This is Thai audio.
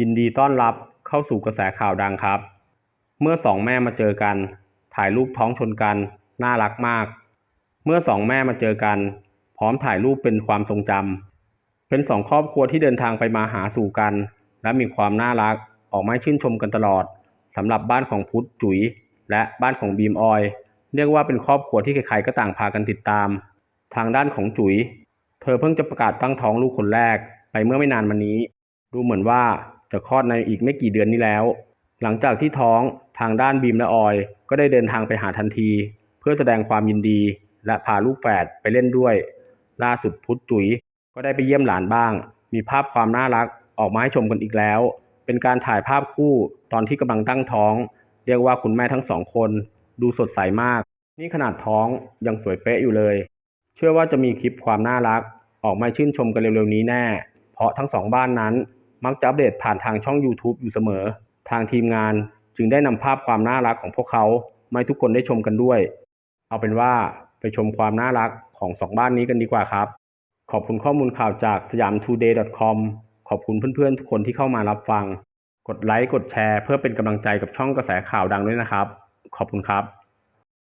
ยินดีต้อนรับเข้าสู่กระแสข่าวดังครับ เมื่อสองแม่มาเจอกัน ถ่ายรูปท้องชนกัน น่ารักมาก เมื่อสองแม่มาเจอกัน พร้อมถ่ายรูปเป็นความทรงจำเป็นสองครอบครัวที่เดินทางไปมาหาสู่กัน และมีความน่ารักออกมาชื่นชมกันตลอดสำหรับบ้านของพุทธจุ๋ย และบ้านของบีมออย เรียกว่าเป็นครอบครัวที่ใครๆก็ต่างพากันติดตาม ทางด้านของจุ๋ย เธอเพิ่งจะประกาศตั้งท้องลูกคนแรกไปเมื่อไม่นานมานี้ ดูเหมือนว่า จะคลอดในอีกไม่กี่เดือนนี้แล้ว หลังจากที่ท้องทางด้านบีมและออย ก็ได้เดินทางไปหาทันที เพื่อแสดงความยินดี และพาลูกแฝดไปเล่นด้วย ล่าสุดพุทธจุ๋ยก็ได้ไปเยี่ยมหลานบ้าง มีภาพความน่ารักออกมาให้ชมกันอีกแล้ว เป็นการถ่ายภาพคู่ตอนที่กำลังตั้งท้อง เรียกว่าคุณแม่ทั้งสองคน ดูสดใสมาก นี่ขนาดท้องยังสวยเป๊ะอยู่เลย เชื่อว่าจะมีคลิปความน่ารัก ออกมาชื่นชมกันเร็วๆนี้แน่ เพราะทั้งสองบ้านนั้น มักจะอัปเดตผ่านทางช่อง YouTube อยู่เสมอ ทางทีมงานจึงได้นำภาพความน่ารักของพวกเขามาให้ทุกคนได้ชมกันด้วย เอาเป็นว่าไปชมความน่ารักของสองบ้านนี้กันดีกว่าครับ ขอบคุณข้อมูลข่าวจากสยาม today com ขอบคุณเพื่อนๆ ทุกคนที่เข้ามารับฟัง กดไลค์ กดแชร์ เพื่อเป็นกำลังใจกับช่องกระแสข่าวดังด้วยนะครับ ขอบคุณครับ